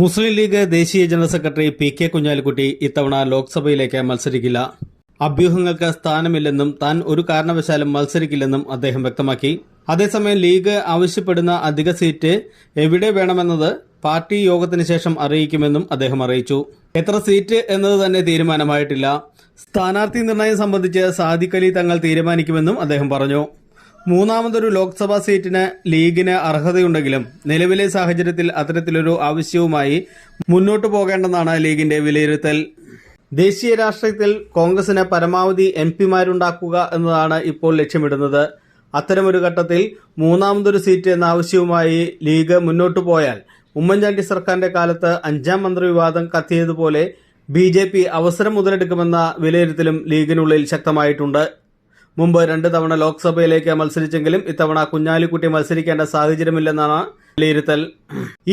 മുസ്ലിം ലീഗ് ദേശീയ general secretary P K Kunhalikutty ഇത്തവണ ലോക്സഭയിലേക്ക് മത്സരിക്കില്ല. അഭ്യൂഹങ്ങൾക്ക് സ്ഥാനമില്ലെന്നും താൻ ഒരു കാരണവശാലും മത്സരിക്കില്ലെന്നും അദ്ദേഹം വ്യക്തമാക്കി. അതേസമയം ലീഗ് ആവശ്യപ്പെടുന്ന അധിക സീറ്റ് എവിടെ വേണമെന്നത് പാർട്ടി യോഗത്തിന് ശേഷം അറിയിക്കുമെന്നും അദ്ദേഹം അറിയിച്ചു. എത്ര സീറ്റ് എന്നത് തന്നെ തീരുമാനമായിട്ടില്ല. സ്ഥാനാർത്ഥി നിർണയം സംബന്ധിച്ച് സാദിഖലി തങ്ങൾ തീരുമാനിക്കുമെന്നും അദ്ദേഹം പറഞ്ഞു. മൂന്നാമതൊരു ലോക്സഭാ സീറ്റിന് ലീഗിന് അർഹതയുണ്ടെങ്കിലും നിലവിലെ സാഹചര്യത്തിൽ അത്തരത്തിലൊരു ആവശ്യവുമായി മുന്നോട്ടു പോകേണ്ടെന്നാണ് ലീഗിന്റെ വിലയിരുത്തൽ. ദേശീയ രാഷ്ട്രീയത്തിൽ കോൺഗ്രസിന് പരമാവധി എം പിമാരുണ്ടാക്കുക എന്നതാണ് ഇപ്പോൾ ലക്ഷ്യമിടുന്നത്. അത്തരമൊരു ഘട്ടത്തിൽ മൂന്നാമതൊരു സീറ്റ് എന്ന ആവശ്യവുമായി ലീഗ് മുന്നോട്ടു പോയാൽ ഉമ്മൻചാണ്ടി സർക്കാരിന്റെ കാലത്ത് അഞ്ചാം മന്ത്രിവിവാദം കത്തിയതുപോലെ ബി ജെ പി അവസരം മുതലെടുക്കുമെന്ന വിലയിരുത്തലും ലീഗിനുള്ളിൽ ശക്തമായിട്ടുണ്ട്. മുമ്പ് രണ്ട് തവണ ലോക്സഭയിലേക്ക് മത്സരിച്ചെങ്കിലും ഇത്തവണ കുഞ്ഞാലിക്കുട്ടി മത്സരിക്കേണ്ട സാഹചര്യമില്ലെന്നാണ് വിലയിരുത്തൽ.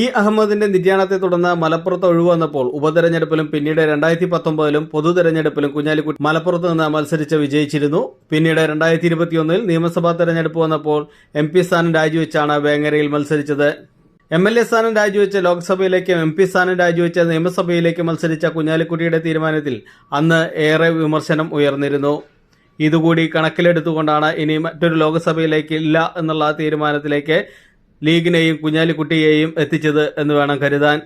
ഇ അഹമ്മദിന്റെ നിര്യാണത്തെ തുടർന്ന് മലപ്പുറത്ത് ഒഴിവന്നപ്പോൾ ഉപതെരഞ്ഞെടുപ്പിലും പിന്നീട് രണ്ടായിരത്തി പത്തൊമ്പതിലും പൊതു തെരഞ്ഞെടുപ്പിലും കുഞ്ഞാലിക്കുട്ടി മലപ്പുറത്ത് നിന്ന് മത്സരിച്ച് വിജയിച്ചിരുന്നു. പിന്നീട് രണ്ടായിരത്തി ഇരുപത്തിയൊന്നിൽ നിയമസഭാ തെരഞ്ഞെടുപ്പ് വന്നപ്പോൾ എം പി സ്ഥാനം രാജിവെച്ചാണ് വേങ്ങരയിൽ മത്സരിച്ചത്. എം എൽ എ സ്ഥാനം രാജിവെച്ച് ലോക്സഭയിലേക്കും എം പി സ്ഥാനം രാജിവെച്ച് നിയമസഭയിലേക്ക് മത്സരിച്ച കുഞ്ഞാലിക്കുട്ടിയുടെ തീരുമാനത്തിൽ അന്ന് ഏറെ വിമർശനം ഉയർന്നിരുന്നു. ഇതുകൂടി കണക്കിലെടുത്തുകൊണ്ടാണ് ഇനി മറ്റൊരു ലോക്സഭയിലേക്ക് ഇല്ല എന്നുള്ള തീരുമാനത്തിലേക്ക് ലീഗിനെയും കുഞ്ഞാലിക്കുട്ടിയെയും എത്തിച്ചത് എന്ന് വേണം കരുതാൻ.